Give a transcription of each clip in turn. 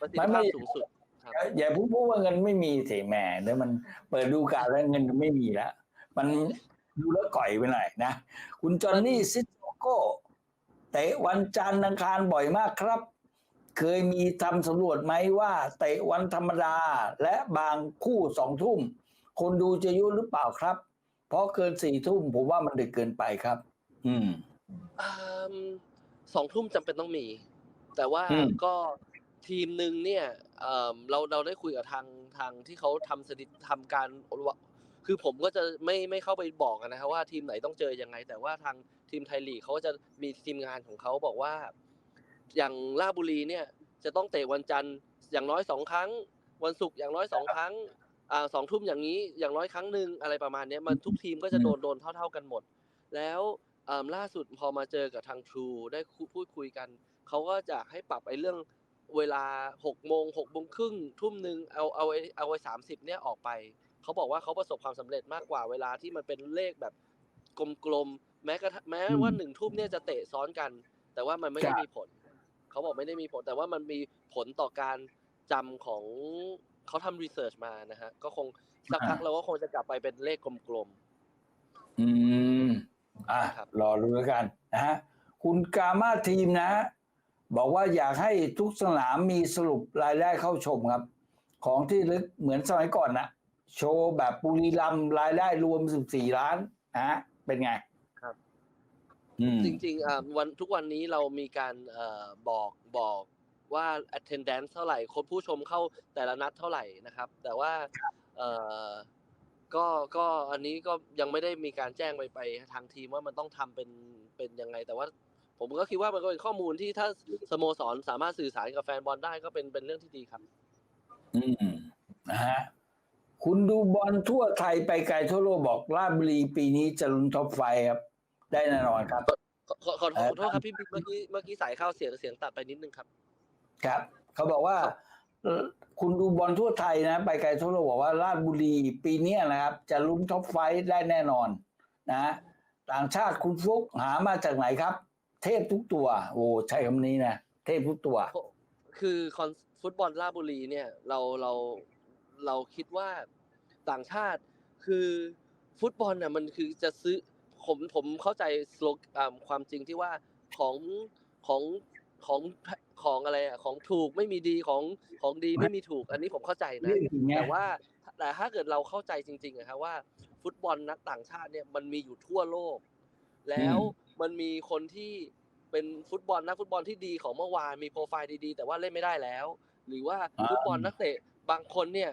ประสิทมัธินไม่ภาพสูงสุดครับอย่าพูดพูดว่าเงินไม่มีสิแหม่เดี๋ยวมันเปิดดูการแล้วเงินไม่มีแล้วมันดูแล้วก่อยไปหน่อยนะ คุณจอห์นนี่ซิโซโก้เตะวันจันทร์อังคารบ่อยมากครับ เคยมีทำสำรวจไหมว่าเตะวันธรรมดาและบางคู่สองทุ่ม คนดูจะยุ่หรือเปล่าครับ เพราะเกินสี่ทุ่มผมว่ามันดึกเกินไปครับ อืมอืมสองทุ่มจำเป็นต้องมี แต่ว่าอืมก็ ทีมหนึ่งเนี่ยเอ่อเราเราได้คุยกับทางทางที่เขาทำสถิติทำการคือผมก็จะไม่ไม่เข้าไปบอกนะครับว่าทีมไหนต้องเจอยังไง แต่ว่าทางทีมไทยลีกเขาก็จะมีทีมงานของเขาบอกว่า อย่างลาชบุรีเนี่ย จะต้องเตะวันจันทร์อย่างน้อยสองครั้ง วันศุกร์อย่างน้อยสองครั้งอ่าสองทุ่มอย่างนี้อย่างน้อยครั้งหนึ่งอะไรประมาณเนี้ยมันทุกทีมก็จะโดนโดนเท่า ๆกันหมด แล้วเอิ่มล่าสุดพอมาเจอกับทาง True ได้คุพูดคุยกันเขาก็จะให้ปรับไอ้เรื่อง เวลาหกโมงหกโมงครึ่งทุ่มหนึ่งเอาเอาไอ้เอาไอ้สามสิบเนี่ยออกไปเขาบอกว่าเขาประสบความสำเร็จมากกว่าเวลาที่มันเป็นเลขแบบกลมๆแม้กระทั่งแม้ว่าหนึ่งทุ่มเนี่ยจะเตะซ้อนกัน แต่ว่ามันไม่ได้ครับมีผลเขาบอกไม่ได้มีผล แต่ว่ามันมีผลต่อการจำของเขาทำรีเสิร์ชมานะฮะก็คงสักพักเราก็คงจะกลับไปเป็นเลขกลมอืมอะครับรอรู้แล้วกันนะฮะคุณกามาทีมนะ บอกว่าอยากให้ทุกสนามมีสรุปรายได้เข้าชมครับ ของที่ลึกเหมือนสมัยก่อนนะโชว์แบบบุรีรัมย์รายได้รวม14ล้านนะฮะเป็นไงครับอืมจริงๆอ่าวันทุกวันนี้เรามีการเอ่อบอกบอกว่า attendance เท่าไหร่ คนผู้ชมเข้าแต่ละนัดเท่าไหร่นะครับ แต่ว่าเอ่อก็ก็อันนี้ก็ยังไม่ได้มีการแจ้งไปไปทางทีมว่ามันต้องทำเป็นเป็นยังไง แต่ว่า ผมก็คิดว่ามันก็เป็นข้อมูลที่ถ้าสโมสรสามารถสื่อสารกับแฟนบอลได้ก็เป็นเป็นเรื่องที่ดีครับ อืมนะฮะคุณดูบอลทั่วไทยไปไกลทั่วโลกบอกราชบุรีปีนี้จะลุ้นท็อปไฟว์ครับ ได้แน่นอนครับขอขอขอขอโทษครับพี่บิ๊กเมื่อกี้เมื่อกี้สายเข้าเสียงเสียงตัดไปนิดนึงครับ ครับ เขาบอกว่าเอ่อคุณดูบอลทั่วไทยนะ ไปไกลทั่วโลกบอกว่าราชบุรีปีเนี้ยนะครับ จะลุ้นท็อปไฟว์ได้แน่นอน นะ ต่างชาติคุณฟลุกหามาจากไหนครับ เทพทุกตัว โอ้ใช้คำนี้นะเทพทุกตัว คือคอนฟุตบอลราชบุรีเนี่ย เราเราเราคิดว่าต่างชาติคือฟุตบอลน่ะมันคือจะซื้อผมผมเข้าใจสโลอ่าความจริงที่ว่าของของของของอะไรอะของถูกไม่มีดีของของดีไม่มีถูก อันนี้ผมเข้าใจนะเรื่องจริงไงแต่ว่าแต่ถ้าเกิดเราเข้าใจจริงๆอะครับว่า ฟุตบอลนักต่างชาติเนี่ยมันมีอยู่ทั่วโลก แล้ว มันมีคนที่เป็นฟุตบอลนักฟุตบอลที่ดีของเมื่อวานมีโปรไฟล์ดีๆ แต่ว่าเล่นไม่ได้แล้ว หรือว่าอ่าฟุตบอลนักเตะบางคนเนี่ย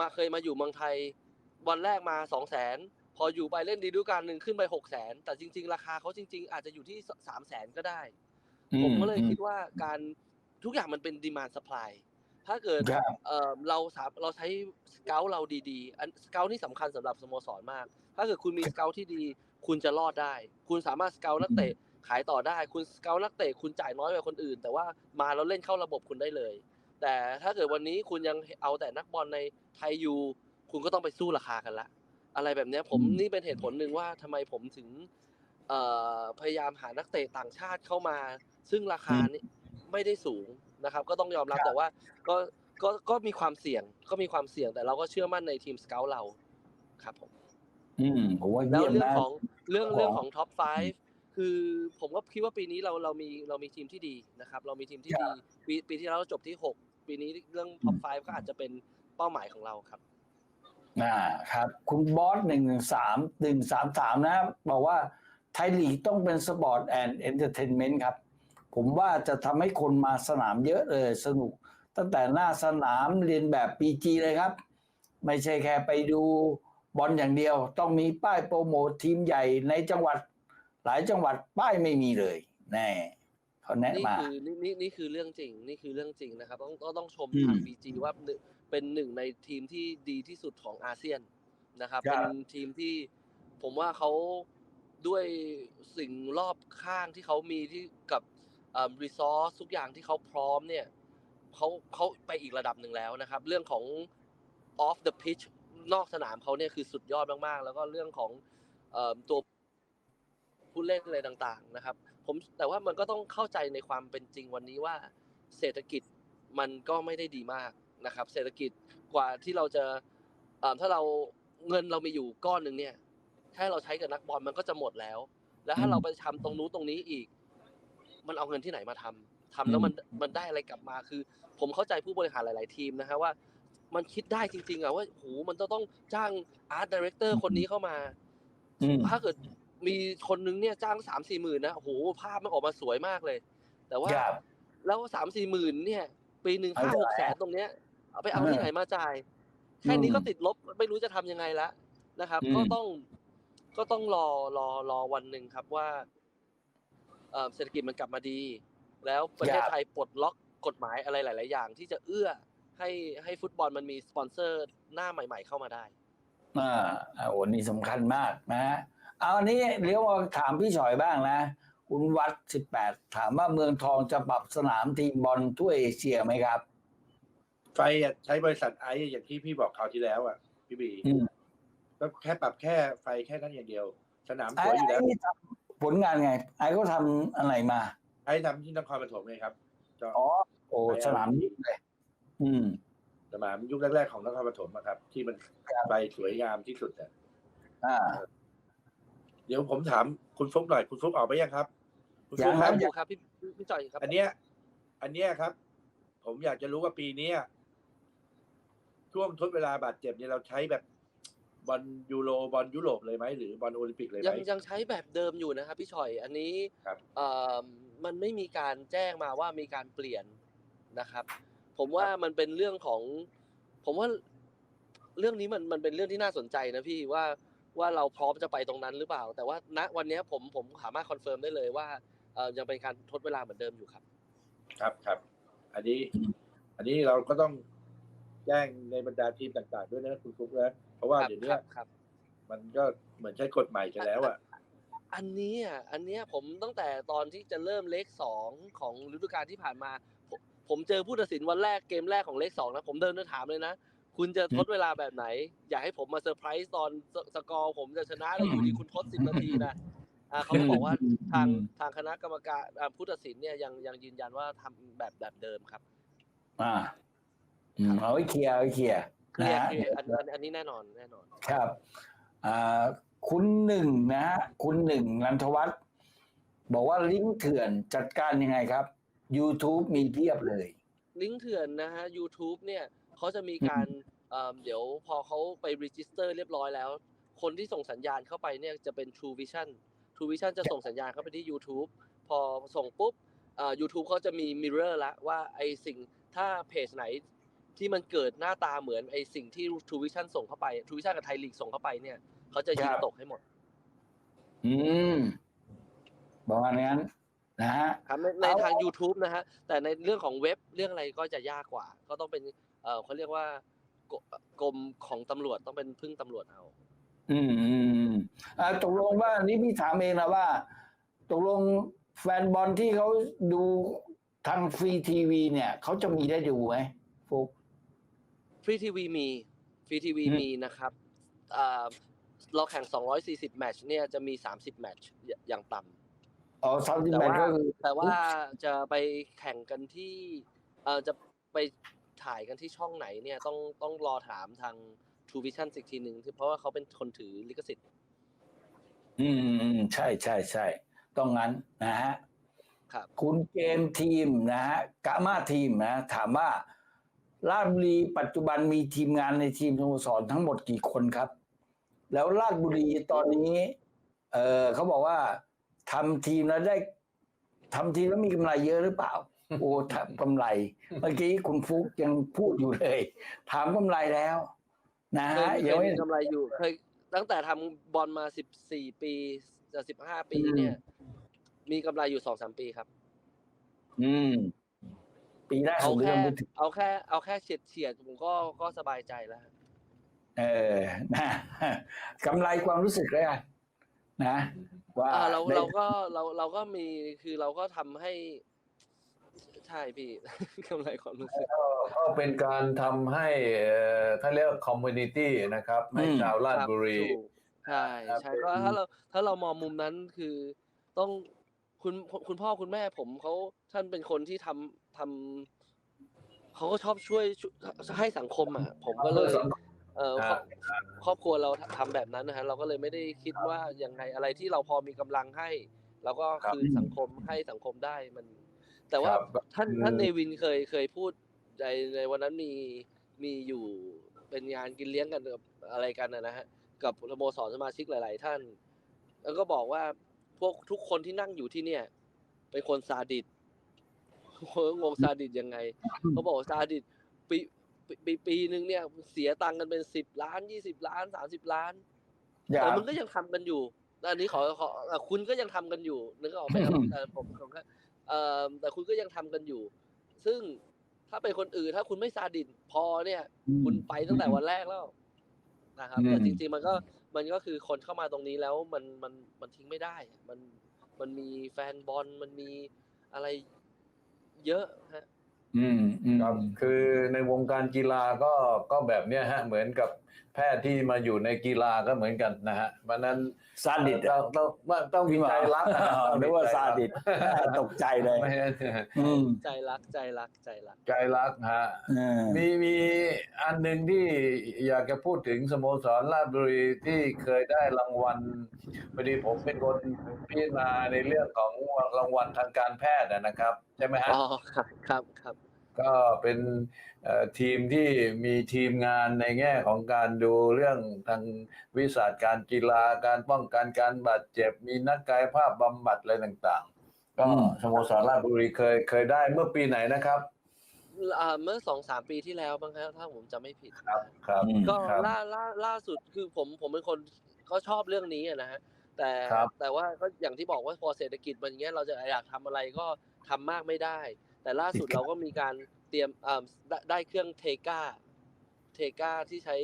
มาเคยมาอยู่เมืองไทยวันแรกมาสองแสนพออยู่ไปเล่นดีดูการหนึ่งขึ้นไปหกแสนแต่จริง ๆ ราคาเขาจริง ๆ อาจจะอยู่ที่สามแสนก็ได้ ผมก็เลยคิดว่าการทุกอย่างมันเป็นดีมานสปายถ้าเกิดครับเอ่อเราสามเราใช้สเกลเราดีๆอันสเกลนี่สำคัญสำหรับสโมสรมาก ถ้าเกิดคุณมีสเกลที่ดีคุณจะรอดได้ คุณสามารถสเกลนักเตะขายต่อได้ คุณสเกลนักเตะคุณจ่ายน้อยกว่าคนอื่น แต่ว่ามาแล้วเล่นเข้าระบบคุณได้เลย แต่ถ้าเกิดวันนี้คุณยังเอาแต่นักบอลในไทยยูคุณก็ต้องไปสู้ราคากันละอะไรแบบเนี้ยผมอืมนี่เป็นเหตุผลหนึ่งว่าทำไมผมถึงเอ่อพยายามหานักเตะต่างชาติเข้ามา ซึ่งราคานี่ไม่ได้สูงนะครับ ก็ต้องยอมรับแต่ว่าก็ก็ก็มีความเสี่ยงก็มีความเสี่ยงแต่เราก็เชื่อมั่นในทีมสเกลเราครับผม อืมผมว่าแล้วเยี่ยมเรื่องนะ ของเรื่องของเรื่องของท็อป5คือผมก็คิดว่าปีนี้เราเรามีเรามีทีมที่ดีนะครับ เรามีทีมที่ดีปีปีที่แล้วเราจบที่ 6 ปีนี้เรื่องท็อป5ก็อาจจะเป็นเป้าหมายของเราครับอ่าครับ คุณบอสหนึ่งหนึ่งสามหนึ่งสามสามนะบอกว่าไทยลีกต้องเป็นสปอร์ตแอนด์เอนเตอร์เทนเมนต์ครับ ผมว่าจะทำให้คนมาสนามเยอะเลยสนุก ตั้งแต่หน้าสนามเรียนแบบปีจีเลยครับ ไม่ใช่แค่ไปดู บอลอย่างเดียวต้องมีป้ายโปรโมททีมใหญ่ในจังหวัดหลายจังหวัดป้ายไม่มีเลยแน่เขาแนะนี่มา คือนี่นี่นี่คือเรื่องจริง นี่คือเรื่องจริงนะครับ ต้องต้องต้องชมอืมทางบีจีว่าหนึ่งเป็นหนึ่งในทีมที่ดีที่สุดของอาเซียนนะครับ ครับ เป็นทีมที่ผมว่าเขาด้วยสิ่งรอบข้างที่เขามีที่กับรีซอสทุกอย่างที่เขาพร้อมเนี่ยเขาเขาไปอีกระดับหนึ่งแล้วนะครับ เรื่องของ off the pitch นอกสนามเขาเนี่ยคือสุดยอดมากๆ แล้วก็เรื่องของตัวผู้เล่นอะไรต่างๆนะครับ ผมแต่ว่ามันก็ต้องเข้าใจในความเป็นจริงวันนี้ว่า เศรษฐกิจมันก็ไม่ได้ดีมากนะครับ เศรษฐกิจกว่าที่เราจะถ้าเราเงินเรามีอยู่ก้อนหนึ่งเนี่ยถ้าเราใช้กับนักบอลมันก็จะหมดแล้ว แล้วถ้าเราไปทำตรงนู้นตรงนี้อีก มันเอาเงินที่ไหนมาทำทำแล้วมันมันได้อะไรกลับมาคือ ผมเข้าใจผู้บริหารหลาย ๆ ทีมนะฮะว่า มันคิดได้จริง ๆอะว่าโหมันจะต้องจ้างอาร์ตดีเรคเตอร์คนนี้เข้ามาอืมถ้าเกิดมีคนนึงเนี่ยจ้างสามสี่หมื่นนะโอ้โหภาพมันออกมาสวยมากเลย แต่ว่าครับแล้วสามสี่หมื่นเนี่ย ปีหนึ่งเอาห้าที่หกไหนแสนตรงเนี้ยเอาไปเอาเออที่ไหนมาจ่าย แค่นี้อืมก็ติดลบไม่รู้จะทำยังไงละนะครับอืมก็ต้องก็ต้องรอรอรอวันหนึ่งครับว่าเอ่อเศรษฐกิจมันกลับมาดี แล้วประเทศไทยปลดล็อกกฎหมายอะไรหลาย ๆ อย่างที่จะเอื้อ ให้ให้ฟุตบอลมันมีสปอนเซอร์หน้าใหม่ ๆ เข้ามาได้อ่าอ่าโอ้นี่สำคัญมากนะฮะเอาอันนี้เลี้ยวมาถามพี่ฉอยบ้างนะคุณวัดสิบแปดถามว่าเมืองทองจะปรับสนามทีมบอลทั่วเอเชียไหมครับไฟอะใช้บริษัทไอซ์อย่างที่พี่บอกคราวที่แล้วอะ พี่บีอืมก็แค่ปรับแค่ไฟแค่นั้นอย่างเดียว สนามสไอ้วยอยู่แล้วไอ้นี่ทำผลงานไง ไอ้ก็ทำอะไรมา ไอซ์ทำที่นครปฐมไงครับก็อ๋อโอ้สนามนี้เลย อืมสนามยุคแรกๆของนครปฐมอะครับ ที่มันไฟสวยงามที่สุดอะอ่า เดี๋ยวผมถามคุณฟุกหน่อยคุณฟุกออกไปยังครับคุณฟุกยังคครัรับบอยู่ครับพี่พี่จอยครับอันเนี้ย อันเนี้ยครับ ผมอยากจะรู้ว่าปีเนี้ยช่วงทดเวลาบาดเจ็บเนี่ยเราใช้แบบบอลยูโรบอลยุโรปเลยไหมหรือบอลโอลิมปิกเลยไหยัม งยังใช้แบบเดิมอยู่นะครับพี่ชอยอันนี้ครับ เอ่อมันไม่มีการแจ้งมาว่ามีการเปลี่ยนนะครับ ผมว่ามันเป็นเรื่องของ ผมว่าเรื่องนี้มันมันเป็นเรื่องที่น่าสนใจนะพี่ว่าว่าเราพร้อมจะไปตรงนั้นหรือเปล่า แต่ว่าณวันเนี้ยผมผมสามารถคอนเฟิร์มได้เลยว่าเอ่อยังเป็นการทดเวลาเหมือนเดิมอยู่ครับ ครับครับอันนี้อืมอันนี้เราก็ต้องแจ้งในบรรดาทีมต่าง ๆ ด้วยนะคุณฟุกนะเพราะว่าครับเดี๋ยวคเนี้รัยบครับมันก็เหมือนใช้กฎใหม่กันแล้วอะอันนี้อะอันเนี้ยผมตั้งแต่ตอนที่จะเริ่มเลขสองของฤดูกาลที่ผ่านมา ผมผมเจอผู้ตัดสินวันแรกเกมแรกของเลขสองนะผมเดินมาถามเลยนะ คุณจะทดเวลาแบบไหน อยากให้ผมมาเซอร์ไพรส์ตอนสสกอร์ผมจะชนะแล้วอยู่ดีคุณทดสิบนาทีนะอ่าเขาก็บอกว่าทางทางคณะกรรมการอ่าผู้ตัดสินเนี่ยยังยังยืนยันว่าทำแบบแบบเดิมครับ อ่าอืมเอาไว้เคลียร์เอาไว้เคลียร์เคลียร์นะฮะเคลียร์อันอันอันนี้แน่นอนแน่นอน ครับอ่าคุณหนึ่งนะฮะคุณหนึ่งนันทวัฒน์บอกว่าลิงก์เถื่อนจัดการยังไงครับ YouTube มีเพียบเลย ลิงก์เถื่อนนะฮะ YouTube เนี่ยเขาจะมีการเอิ่มเดี๋ยวพอเขาไปรีจิสเตอร์เรียบร้อยแล้ว คนที่ส่งสัญญาณเข้าไปเนี่ยจะเป็น True Vision True Vision จะส่งสัญญาณเข้าไปที่ YouTube พอส่งปุ๊บเอ่อ YouTube เขาจะมี mirror ละว่าไอสิ่งถ้าเพจไหนที่มันเกิดหน้าตาเหมือนไอสิ่งที่ True Vision ส่งเข้าไป True Vision กับไทยลีกส่งเข้าไปเนี่ยเขาจะยิงครับตกให้หมด อืมประมาณนั้น นะฮะครับในในเอาทาง YouTube นะฮะแต่ในเรื่องของเว็บเรื่องอะไรก็จะยากกว่า ก็ต้องเป็นเอ่อเขาเรียกว่ากกรมของตำรวจต้องเป็นพึ่งตำรวจเอาอืมอืมอืมอ่าตกลงว่านี่พี่ถามเองนะว่า ตกลงแฟนบอลที่เขาดูทางฟรีทีวีเนี่ยเขาจะมีได้ดูไหมฟุกฟรีทีวีมีฟรีทีวีอืมมีนะครับอ่าเราแข่ง 240 แมตช์เนี่ยจะมี 30 แมตช์อย่างต่ำ อ๋อซาวด์แต่แมนว่าก็คือแต่ว่าจะไปแข่งกันที่เอ่อจะไปถ่ายกันที่ช่องไหนเนี่ยต้องต้องรอถามทาง True Vision อีกทีหนึ่งเพราะว่าเขาเป็นคนถือลิขสิทธิ์อืมอืมอืมใช่ใช่ใช่ต้องงั้นนะฮะครับคุณเกมทีมนะฮะกามาทีมนะ ถามว่าราชบุรีปัจจุบันมีทีมงานในทีมสโมสรทั้งหมดกี่คนครับ แล้วราชบุรีตอนนี้ เออเขาบอกว่า ทำทีมแล้วได้ทำทีมแล้วมีกำไรเยอะหรือเปล่า โอ้ทำกำไร เมื่อกี้คุณฟุกยังพูดอยู่เลย ถามกำไรแล้ว นะเคฮะยเคยังยไม่มีกำไรอยู่เคยตั้งแต่ทำบอลมา14ปีจะ15ปีอืมเนี่ย มีกำไรอยู่2-3ปีครับ อืม ปีแรกเอาผมแค่เริ่มไปถึงเอาแค่ เอาแค่เฉียดเฉียดๆผมก็ก็สบายใจแล้ว เออนะกำไรความรู้สึกแล้วกัน นะว่าอ่าเราได้เราก็เราเราก็มีคือเราก็ทำให้ใช่พี่กำไรความรู้สึกก็ก็เป็นการทำให้เอ่อเขาเรียกคอมมูนิตี้นะครับให้อืมชาวราชครับบุรีถูกใช่ครับใช่เป็นก็ถ้าเราถ้าเรามองมุมนั้นคือต้องคุณคุณพ่อคุณแม่ผมเขาท่านเป็นคนที่ทำทำเขาก็ชอบช่วยช่วยให้สังคมอะ ผมก็เลย เออครอบครอบครัวเราทำแบบนั้นนะฮะเราก็เลยไม่ได้คิดว่ายังไงอะไรที่เราพอมีกำลังให้เราก็ครับคืนสังคมให้สังคมได้มัน แต่ว่าครับท่านอืมท่านเนวินเคยเคยพูดในในวันนั้นมีมีอยู่เป็นงานกินเลี้ยงกันกับอะไรกันนะนะฮะกับสโมสรสมาชิกหลาย ๆ ท่าน แล้วก็บอกว่าพวกทุกคนที่นั่งอยู่ที่เนี่ย เป็นคนซาดิสผมก็งงซาดิสยังไงเขาบอกว่าซาดิส ปีปีปีปีหนึ่งเนี่ยเสียตังค์กันเป็นสิบล้านยี่สิบล้านสามสิบล้านอย่าแต่มันก็ยังทำกันอยู่อันนี้ขอขอเอ่อคุณก็ยังทำกันอยู่นึกออกไหมครับอืมเออผมผมก็เอ่อแต่คุณก็ยังทำกันอยู่ ซึ่งถ้าเป็นคนอื่นถ้าคุณไม่ซาดิสพอเนี่ย คุณไปตั้งแต่วันแรกแล้วนะครับอืมแต่จริง ๆ มันก็มันก็คือคนเข้ามาตรงนี้แล้วมันมันมันทิ้งไม่ได้ มันมันมีแฟนบอลมันมีอะไรเยอะฮะ อืมอืม ครับคือในวงการกีฬาก็ก็แบบเนี้ยฮะ เหมือนกับแพทย์ที่มาอยู่ในกีฬาก็เหมือนกันนะฮะเพราะฉะนั้นซาดิสต้องต้องต้องต้องมีใจรักนะอ๋อนึกว่าซาดิสตกใจเลย ไม่ใช่อืมใจรักใจรักใจรัก ใจรักฮะ เออมีมีอันหนึ่งที่อยากจะพูดถึงสโมสรราชบุรีที่เคยได้รางวัลพอดีผมเป็นคนพิจารณาในเรื่องของรางวัลทางการแพทย์นะครับ ใช่ไหมฮะ อ๋อครับครับครับ ก็เป็นเอ่อทีมที่มีทีมงานในแง่ของการดูเรื่องทางวิชาการกีฬาการป้องกันการบาดเจ็บ มีนักกายภาพบำบัดอะไรต่างๆ ก็อืมสโมสรราชบุรีเคยเคยได้เมื่อปีไหนนะครับอ่าเมื่อสองสามปีที่แล้วบ้างครับถ้าผมจำไม่ผิดครับ ครับอืมก็ครับล่าล่าล่าสุดคือผมผมเป็นคนก็ชอบเรื่องนี้อะนะฮะแต่ครับแต่ว่าก็อย่างที่บอกว่าพอเศรษฐกิจมันอย่างเงี้ยเราจะอยากทำอะไรก็ทำมากไม่ได้ แต่ล่าสุดเราก็มีการเตรียมอ่าได้ได้เครื่องเทกาเทกาที่ใช้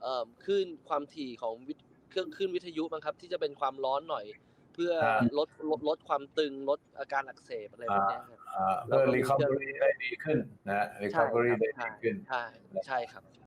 เอ่อคลื่นความถี่ของวิทเครื่องคลื่นวิทยุมั้งครับ ที่จะเป็นความร้อนหน่อย เพื่อครับลดลดลดความตึงลดอาการอักเสบอะไรพวกเนี้ยครับอ่าเพื่อ recovery ได้ดีขึ้นนะ recovery ได้ดีขึ้นใช่ใช่ใช่ครับ